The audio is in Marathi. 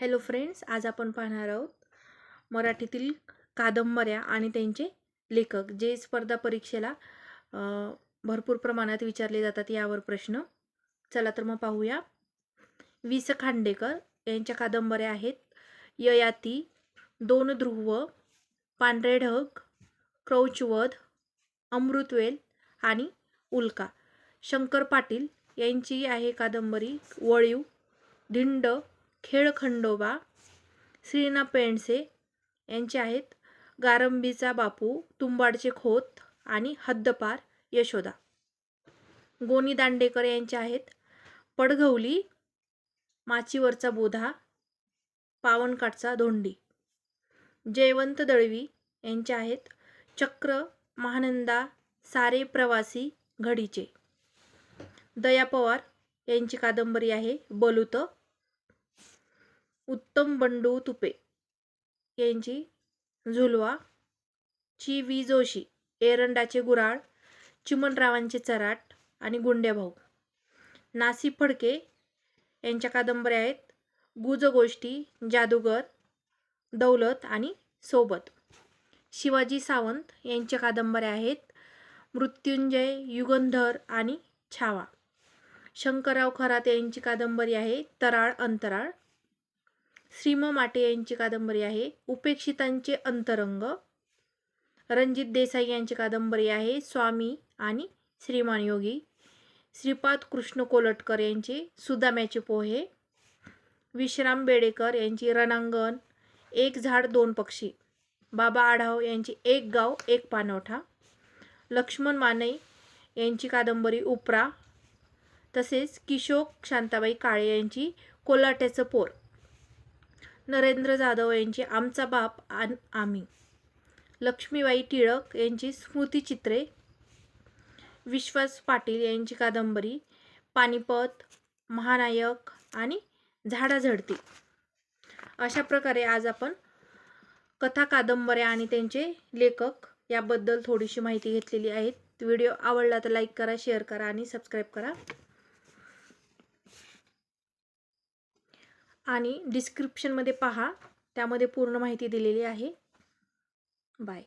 हॅलो फ्रेंड्स आज आपण पाहणार आहोत मराठीतील कादंबऱ्या आणि त्यांचे लेखक जे स्पर्धा परीक्षेला भरपूर प्रमाणात विचारले जातात यावर प्रश्न. चला तर मग पाहूया. वि स खांडेकर यांच्या कादंबऱ्या आहेत. ययाती दोन ध्रुव पांढरे ढग क्रौचवध अमृतवेल आणि उल्का. शंकर पाटील यांची आहे कादंबरी वळीव धिंड खेळखंडोबा श्रीना पेंडसे यांचे आहेत गारंबीचा बापू तुंबाडचे खोत आणि हद्दपार यशोदा. गोनी दांडेकर यांचे आहेत पडघवली माचीवरचा बोधा पावनकाठचा धोंडी. जयवंत दळवी यांचे आहेत चक्र महानंदा सारे प्रवासी घडीचे. दया पवार यांची कादंबरी आहे बलुतं उत्तम बंडू तुपे यांची झुलवा ची वी जोशी एरंडाचे गुराळ चिमणरावांचे चराट आणि गुंड्याभाऊ नासी फडके यांच्या कादंबऱ्या आहेत गुज गोष्टी जादूगर दौलत आणि सोबत. शिवाजी सावंत यांच्या कादंबऱ्या आहेत मृत्युंजय युगंधर आणि छावा. शंकरराव खरात यांची कादंबरी आहे तराळ अंतराळ श्रीम माटे यांची कादंबरी आहे. उपेक्षितांचे अंतरंग. रणजित देसाई यांची कादंबरी आहे. स्वामी आणि श्रीमान योगी. श्रीपाद कृष्ण कोलटकर यांचे सुदाम्याचे पोहे. विश्राम बेडेकर यांची रणांगण. एक झाड दोन पक्षी. बाबा आढाव यांची एक गाव एक पानवठा. लक्ष्मण माने यांची कादंबरी उपरा. तसेच किशोक शांताबाई काळे यांची कोलाट्याचं पोर. नरेंद्र जाधव यांची आमचा बाप आन आम्ही. लक्ष्मीबाई टिळक यांची स्मृतिचित्रे विश्वास पाटील यांची कादंबरी पानिपत महानायक आणि झाडाझडती अशा प्रकारे आज आपण कथा कादंबऱ्या आणि त्यांचे लेखक याबद्दल थोडीशी माहिती घेतलेली आहे व्हिडिओ आवडला तर लाईक करा शेअर करा आणि सबस्क्राईब करा. आणि डिस्क्रिप्शनमध्ये पहा. त्यामध्ये पूर्ण माहिती दिलेली आहे. बाय